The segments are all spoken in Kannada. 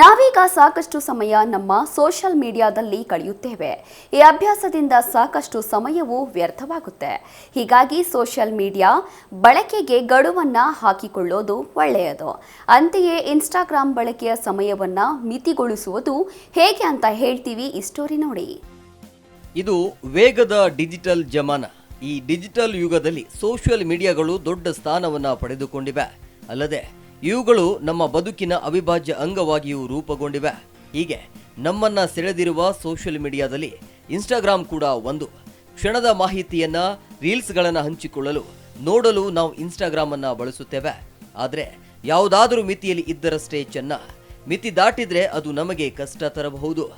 ನಾವೀಗ ಸಾಕಷ್ಟು ಸಮಯ ನಮ್ಮ ಸೋಷಿಯಲ್ ಮೀಡಿಯಾದಲ್ಲಿ ಕಳೆಯುತ್ತೇವೆ. ಈ ಅಭ್ಯಾಸದಿಂದ ಸಾಕಷ್ಟು ಸಮಯವು ವ್ಯರ್ಥವಾಗುತ್ತೆ. ಹೀಗಾಗಿ ಸೋಷಿಯಲ್ ಮೀಡಿಯಾ ಬಳಕೆಗೆ ಗಡುವನ್ನು ಹಾಕಿಕೊಳ್ಳೋದು ಒಳ್ಳೆಯದು. ಅಂತೆಯೇ ಇನ್ಸ್ಟಾಗ್ರಾಮ್ ಬಳಕೆಯ ಸಮಯವನ್ನು ಮಿತಿಗೊಳಿಸುವುದು ಹೇಗೆ ಅಂತ ಹೇಳ್ತೀವಿ ಈ ಸ್ಟೋರಿ ನೋಡಿ. ಇದು ವೇಗದ ಡಿಜಿಟಲ್ ಜಮಾನ. ಈ ಡಿಜಿಟಲ್ ಯುಗದಲ್ಲಿ ಸೋಷಿಯಲ್ ಮೀಡಿಯಾಗಳು ದೊಡ್ಡ ಸ್ಥಾನವನ್ನು ಪಡೆದುಕೊಂಡಿವೆ. ಅಲ್ಲದೆ ಇವುಗಳು ನಮ್ಮ ಬದುಕಿನ ಅವಿಭಾಜ್ಯ ಅಂಗವಾಗಿಯೂ ರೂಪುಗೊಂಡಿವೆ. ಹೀಗೆ ನಮ್ಮನ್ನ ಸೆಳೆದಿರುವ ಸೋಷಿಯಲ್ ಮೀಡಿಯಾದಲ್ಲಿ ಇನ್ಸ್ಟಾಗ್ರಾಮ್ ಕೂಡ ಒಂದು. ಕ್ಷಣದ ಮಾಹಿತಿಯನ್ನ, ರೀಲ್ಸ್ಗಳನ್ನು ಹಂಚಿಕೊಳ್ಳಲು, ನೋಡಲು ನಾವು ಇನ್ಸ್ಟಾಗ್ರಾಮ್ ಅನ್ನ ಬಳಸುತ್ತೇವೆ. ಆದರೆ ಯಾವುದಾದರೂ ಮಿತಿಯಲ್ಲಿ ಇದ್ದರಷ್ಟೇ ಚೆನ್ನ. ಮಿತಿ ದಾಟಿದ್ರೆ ಅದು ನಮಗೆ ಕಷ್ಟ ತರಬಹುದು.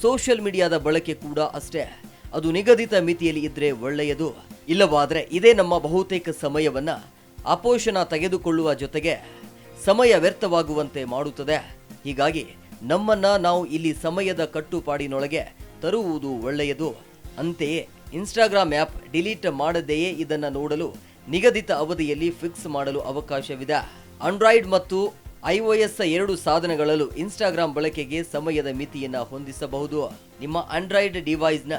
ಸೋಷಿಯಲ್ ಮೀಡಿಯಾದ ಬಳಕೆ ಕೂಡ ಅಷ್ಟೇ. ಅದು ನಿಗದಿತ ಮಿತಿಯಲ್ಲಿ ಇದ್ರೆ ಒಳ್ಳೆಯದು. ಇಲ್ಲವಾದರೆ ಇದೇ ನಮ್ಮ ಬಹುತೇಕ ಸಮಯವನ್ನ ಅಪೋಷಣ ತೆಗೆದುಕೊಳ್ಳುವ ಜೊತೆಗೆ ಸಮಯ ವ್ಯರ್ಥವಾಗುವಂತೆ ಮಾಡುತ್ತದೆ. ಹೀಗಾಗಿ ನಮ್ಮನ್ನ ನಾವು ಇಲ್ಲಿ ಸಮಯದ ಕಟ್ಟುಪಾಡಿನೊಳಗೆ ತರುವುದು ಒಳ್ಳೆಯದು. ಅಂತೆಯೇ ಇನ್ಸ್ಟಾಗ್ರಾಮ್ ಆ್ಯಪ್ ಡಿಲೀಟ್ ಮಾಡದೆಯೇ ಇದನ್ನು ನೋಡಲು ನಿಗದಿತ ಅವಧಿಯಲ್ಲಿ ಫಿಕ್ಸ್ ಮಾಡಲು ಅವಕಾಶವಿದೆ. ಆಂಡ್ರಾಯ್ಡ್ ಮತ್ತು ಐಒಎಸ್ ಎರಡು ಸಾಧನಗಳಲ್ಲೂ ಇನ್ಸ್ಟಾಗ್ರಾಮ್ ಬಳಕೆಗೆ ಸಮಯದ ಮಿತಿಯನ್ನು ಹೊಂದಿಸಬಹುದು. ನಿಮ್ಮ ಆಂಡ್ರಾಯ್ಡ್ ಡಿವೈಸ್ನ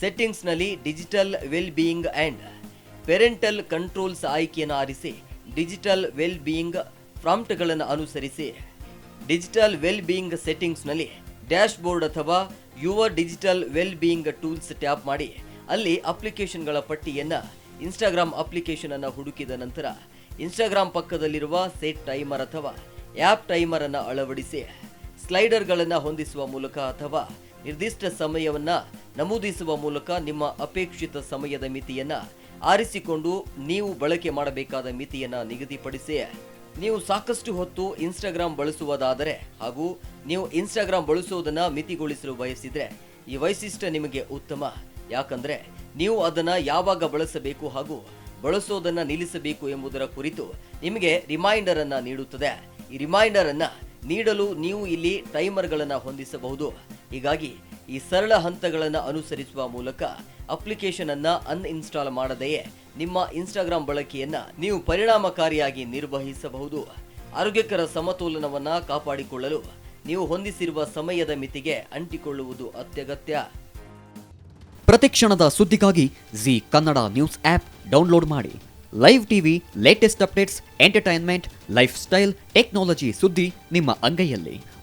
ಸೆಟ್ಟಿಂಗ್ಸ್ನಲ್ಲಿ digital well being and parental controls ಆಯ್ಕೆಯನ್ನು ಆರಿಸಿ ಡಿಜಿಟಲ್ ವೆಲ್ ಬೀಯಿಂಗ್ ಪ್ರಾಂಪ್ಟ್ಗಳನ್ನು ಅನುಸರಿಸಿ ಡಿಜಿಟಲ್ ವೆಲ್ ಬೀಯಿಂಗ್ ಸೆಟ್ಟಿಂಗ್ಸ್ನಲ್ಲಿ ಡ್ಯಾಶ್ ಬೋರ್ಡ್ ಅಥವಾ your digital well being tools tap ಮಾಡಿ, ಅಲ್ಲಿ ಅಪ್ಲಿಕೇಶನ್ಗಳ ಪಟ್ಟಿಯನ್ನು, ಇನ್ಸ್ಟಾಗ್ರಾಮ್ ಅಪ್ಲಿಕೇಶನ್ ಅನ್ನು ಹುಡುಕಿದ ನಂತರ, ಇನ್ಸ್ಟಾಗ್ರಾಮ್ ಪಕ್ಕದಲ್ಲಿರುವ ಸೆಟ್ ಟೈಮರ್ ಅಥವಾ ಆ್ಯಪ್ ಟೈಮರ್ ಅನ್ನು ಅಳವಡಿಸಿ, ಸ್ಲೈಡರ್ಗಳನ್ನು ಹೊಂದಿಸುವ ಮೂಲಕ ಅಥವಾ ನಿರ್ದಿಷ್ಟ ಸಮಯವನ್ನು ನಮೂದಿಸುವ ಮೂಲಕ ನಿಮ್ಮ ಅಪೇಕ್ಷಿತ ಸಮಯದ ಮಿತಿಯನ್ನು ಆರಿಸಿಕೊಂಡು ನೀವು ಬಳಕೆ ಮಾಡಬೇಕಾದ ಮಿತಿಯನ್ನು ನಿಗದಿಪಡಿಸಿ ನೀವು ಸಾಕಷ್ಟು ಹೊತ್ತು ಇನ್ಸ್ಟಾಗ್ರಾಮ್ ಬಳಸುವುದಾದರೆ ಹಾಗೂ ನೀವು ಇನ್ಸ್ಟಾಗ್ರಾಮ್ ಬಳಸುವುದನ್ನು ಮಿತಿಗೊಳಿಸಲು ಬಯಸಿದರೆ ಈ ವೈಶಿಷ್ಟ್ಯ ನಿಮಗೆ ಉತ್ತಮ. ಯಾಕಂದರೆ ನೀವು ಅದನ್ನು ಯಾವಾಗ ಬಳಸಬೇಕು ಹಾಗೂ ಬಳಸೋದನ್ನು ನಿಲ್ಲಿಸಬೇಕು ಎಂಬುದರ ಕುರಿತು ನಿಮಗೆ ರಿಮೈಂಡರ್ ಅನ್ನ ನೀಡುತ್ತದೆ. ಈ ರಿಮೈಂಡರ್ ಅನ್ನ ನೀಡಲು ನೀವು ಇಲ್ಲಿ ಟೈಮರ್ಗಳನ್ನು ಹೊಂದಿಸಬಹುದು. ಹೀಗಾಗಿ ಈ ಸರಳ ಹಂತಗಳನ್ನು ಅನುಸರಿಸುವ ಮೂಲಕ ಅಪ್ಲಿಕೇಶನ್ ಅನ್ನ ಅನ್ಇನ್ಸ್ಟಾಲ್ ಮಾಡದೆಯೇ ನಿಮ್ಮ ಇನ್ಸ್ಟಾಗ್ರಾಮ್ ಬಳಕೆಯನ್ನ ನೀವು ಪರಿಣಾಮಕಾರಿಯಾಗಿ ನಿರ್ವಹಿಸಬಹುದು. ಆರೋಗ್ಯಕರ ಸಮತೋಲನವನ್ನ ಕಾಪಾಡಿಕೊಳ್ಳಲು ನೀವು ಹೊಂದಿಸಿರುವ ಸಮಯದ ಮಿತಿಗೆ ಅಂಟಿಕೊಳ್ಳುವುದು ಅತ್ಯಗತ್ಯ. ಪ್ರತಿಕ್ಷಣದ ಸುದ್ದಿಗಾಗಿ Zee Kannada news app download ಮಾಡಿ. Live TV latest updates entertainment lifestyle technology ಸುದ್ದಿ ನಿಮ್ಮ ಅಂಗೈಯಲ್ಲಿ.